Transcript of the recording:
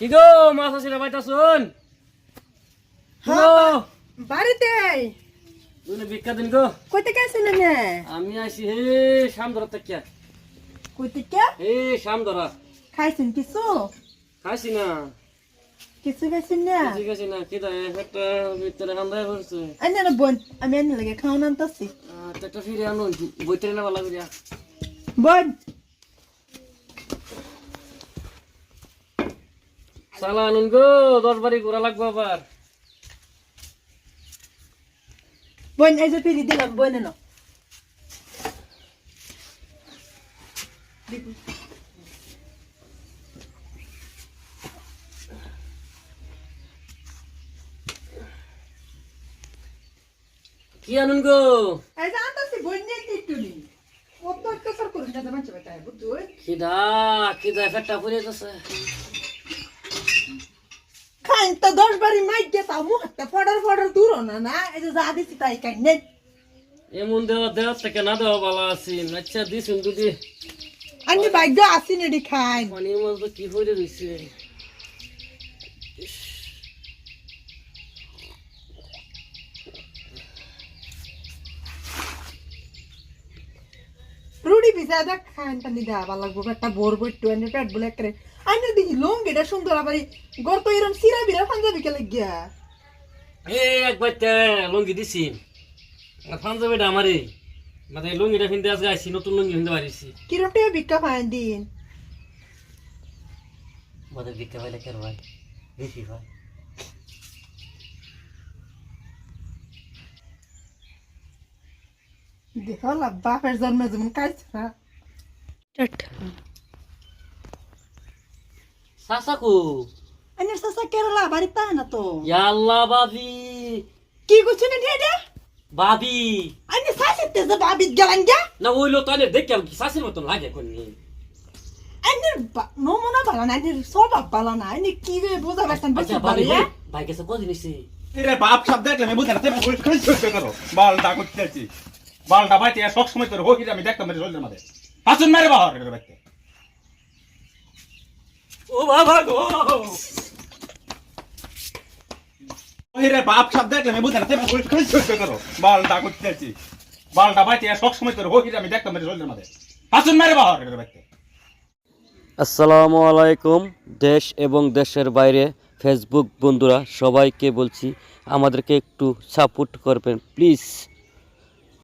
কি গো মাছ আসিরা বাইতা শুন হ্যাঁ, বাড়িতে তুমি ভিক্ষা দিন গো। কইতে না আমি আসি হে শাম ধরা তাকিয়া কইতে কে? হে শাম ধরা খাইছেন কিছু? খাইছি না। কিছু খাইছেন না? না কি দেয় একটা ভিতরে হান্দায় পড়ছে। আনি না বোন আমি আনি লাগে খাওয়ান আনতাছি। একটা ফিরে বইতে না ভালো বোন সালা আনুন গো দশ বাড়ি ঘোরা লাগবো আবার বোন এই যে ফিরি দিলাম বোন না কি আনুন গো এই যে আনতাছি বোন নিয়ে একটু নি কত অত্যাচার করুন যাতে মানুষ বেটায় বুঝছ? খিদা খিদা ফেটটা পড়ে যাচ্ছে খাইন তো দশ বারি মাইক দিয়ে তাও মুখটা ফডার ফডার দূর না না? এই যে যা দিছি তাই খাই নেন এমন দেওয়া দেওয়ার থেকে না দেওয়া ভালো আছি। আচ্ছা দিছুন যদি আমি ভাগ্য আসি নেডি খাই। মধ্যে কি হয়ে রয়েছে ভিজা দেখ খাইন পানি দেওয়া ভালো লাগবো। একটা বোর বইটু এনে পেট বলে করে আমি দেখি লোং এটা সুন্দর আবার গর এরম সিরা বিরা পাঞ্জাবি কে লাগিয়া। এই একবার তে দিছি। পাঞ্জাবিটা আমারে মানে লুঙ্গিটা কিনতে আজকে আইছি নতুন লুঙ্গি কিনতে পারিছি কিরম টিয়া ভিক্ষা ফাইন দিন? আমাদের ভিক্ষা পাইলে কেন ভাই বেশি ভাই দেখো লা বাপের জন্মে যেমন কাইছে না। সাসাকু। আইনের সাসা কেরালা বাড়িতে আয় না তো। ইয়াল্লা বাবি। কি করছ না ঢেডে বাবি। আইনে সাসিতে যে বাবিত গেলান গা না ওইলো তো আনে দেখে কি শাসির মতন লাগে কোনি আইনের নমুনা ভালো না আইনের স্বভাব ভালো না। আইনে কি রে বোঝা পারছেন আচ্ছা বুঝতে বাবি পারি? ভাই গেছে কদিন হইছে এরে বাপ সব দেখলে আমি বুঝে না তুমি করছ করো। বালটা করতেছি বালটা বাইতে সব সময় তোর হোক আমি দেখতাম মেরে শরীরের মধ্যে। আসুন মেরে বাহার ও বাবা আসসালামু আলাইকুম, দেশ এবং দেশের বাইরে ফেসবুক বন্ধুরা, সবাইকে বলছি, আমাদেরকে একটু সাপোর্ট করবেন, প্লিজ।